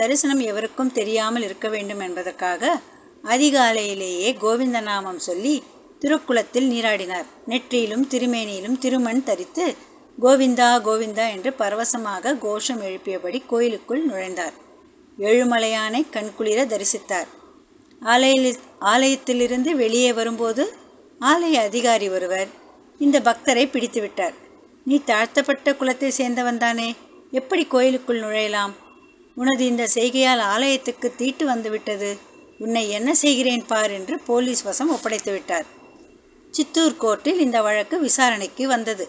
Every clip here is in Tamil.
தரிசனம் எவருக்கும் தெரியாமல் இருக்க வேண்டும் என்பதற்காக அதிகாலையிலேயே கோவிந்த நாமம் சொல்லி திருக்குளத்தில் நீராடினார். நெற்றியிலும் திருமேனியிலும் திருமண் தரித்து கோவிந்தா கோவிந்தா என்று பரவசமாக கோஷம் எழுப்பியபடி கோயிலுக்குள் நுழைந்தார். ஏழுமலையானை கண்குளிர தரிசித்தார். ஆலயில் ஆலயத்திலிருந்து வெளியே வரும்போது ஆலய அதிகாரி ஒருவர் இந்த பக்தரை பிடித்துவிட்டார். நீ தாழ்த்தப்பட்ட குலத்தை சேர்ந்தவன்தானே எப்படி கோயிலுக்குள் நுழையலாம்? உனது இந்த செய்கையால் ஆலயத்துக்கு தீட்டு வந்துவிட்டது. உன்னை என்ன செய்கிறேன் பார் என்று போலீஸ் வசம் ஒப்படைத்து விட்டார். சித்தூர் கோர்ட்டில் இந்த வழக்கு விசாரணைக்கு வந்தது.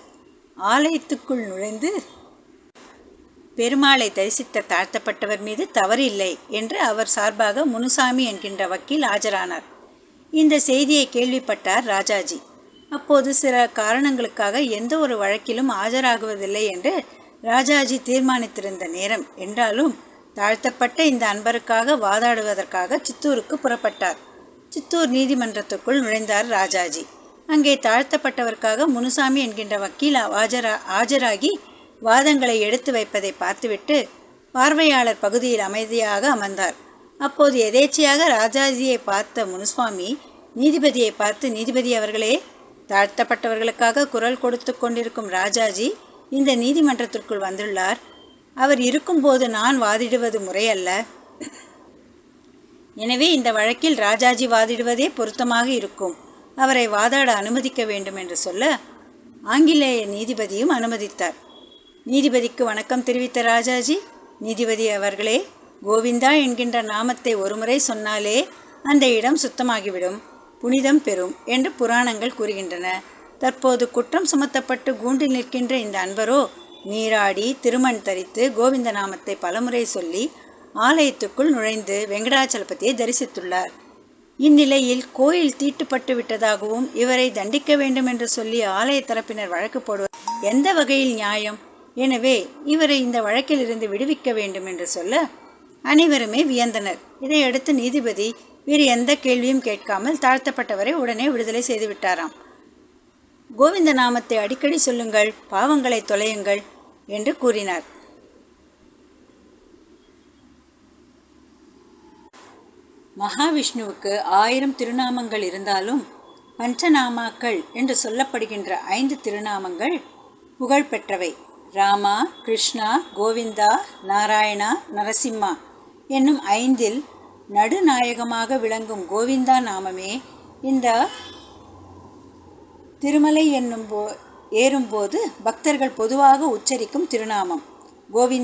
ஆலயத்துக்குள் நுழைந்து பெருமாளை தரிசித்த தாழ்த்தப்பட்டவர் மீது தவறில்லை என்று அவர் சார்பாக முனுசாமி என்கின்ற வக்கீல் ஆஜரானார். இந்த செய்தியை கேள்விப்பட்டார் ராஜாஜி. அப்போது சில காரணங்களுக்காக எந்த ஒரு வழக்கிலும் ஆஜராகுவதில்லை என்று ராஜாஜி தீர்மானித்திருந்த நேரம் என்றாலும் தாழ்த்தப்பட்ட இந்த அன்பருக்காக வாதாடுவதற்காக சித்தூருக்கு புறப்பட்டார். சித்தூர் நீதிமன்றத்துக்குள் நுழைந்தார் ராஜாஜி. அங்கே தாழ்த்தப்பட்டவருக்காக முனுசாமி என்கின்ற வக்கீல் ஆஜரா ஆஜராகி வாதங்களை எடுத்து வைப்பதை பார்த்துவிட்டு பார்வையாளர் பகுதியில் அமைதியாக அமர்ந்தார். அப்போது எதேச்சையாக ராஜாஜியை பார்த்த முனுசுவாமி நீதிபதியை பார்த்து நீதிபதி அவர்களே தாழ்த்தப்பட்டவர்களுக்காக குரல் கொடுத்து கொண்டிருக்கும் ராஜாஜி இந்த நீதிமன்றத்திற்குள் வந்துள்ளார். அவர் இருக்கும்போது நான் வாதிடுவது முறையல்ல. எனவே இந்த வழக்கில் ராஜாஜி வாதிடுவதே பொருத்தமாக இருக்கும். அவரை வாதாட அனுமதிக்க வேண்டும் என்று சொல்ல ஆங்கிலேய நீதிபதியும் அனுமதித்தார். நீதிபதிக்கு வணக்கம் தெரிவித்த ராஜாஜி நீதிபதி அவர்களே கோவிந்தா என்கின்ற நாமத்தை ஒருமுறை சொன்னாலே அந்த இடம் சுத்தமாகிவிடும். புனிதம் பெறும் என்று புராணங்கள் கூறுகின்றன. தற்போது குற்றம் சுமத்தப்பட்டு கூண்டில் நிற்கின்ற இந்த அன்பரோ நீராடி திருமண் தரித்து கோவிந்த நாமத்தை பலமுறை சொல்லி ஆலயத்துக்குள் நுழைந்து வெங்கடாச்சலபதியை தரிசித்துள்ளார். இந்நிலையில் கோயில் தீட்டுப்பட்டு விட்டதாகவும் இவரை தண்டிக்க வேண்டும் என்று சொல்லி ஆலய தரப்பினர் வழக்கு போடுவது எந்த வகையில் நியாயம்? எனவே இவரை இந்த வழக்கில் இருந்து விடுவிக்க வேண்டும் என்று சொல்ல அனைவருமே வியந்தனர். இதையடுத்து நீதிபதி வேறு எந்த கேள்வியும் கேட்காமல் தாழ்த்தப்பட்டவரை உடனே விடுதலை செய்துவிட்டாராம். கோவிந்த நாமத்தை அடிக்கடி சொல்லுங்கள் பாவங்களை தொலையுங்கள் என்று கூறினார். மகாவிஷ்ணுவுக்கு ஆயிரம் திருநாமங்கள் இருந்தாலும் பஞ்சநாமாக்கள் என்று சொல்லப்படுகின்ற ஐந்து திருநாமங்கள் புகழ்பெற்றவை. ராமா கிருஷ்ணா கோவிந்தா நாராயணா நரசிம்மா என்னும் ஐந்தில் நடுநாயகமாக விளங்கும் கோவிந்தா நாமமே இந்த திருமலை என்னும் போ ஏறும்போது பக்தர்கள் பொதுவாக உச்சரிக்கும் திருநாமம். கோவிந்த்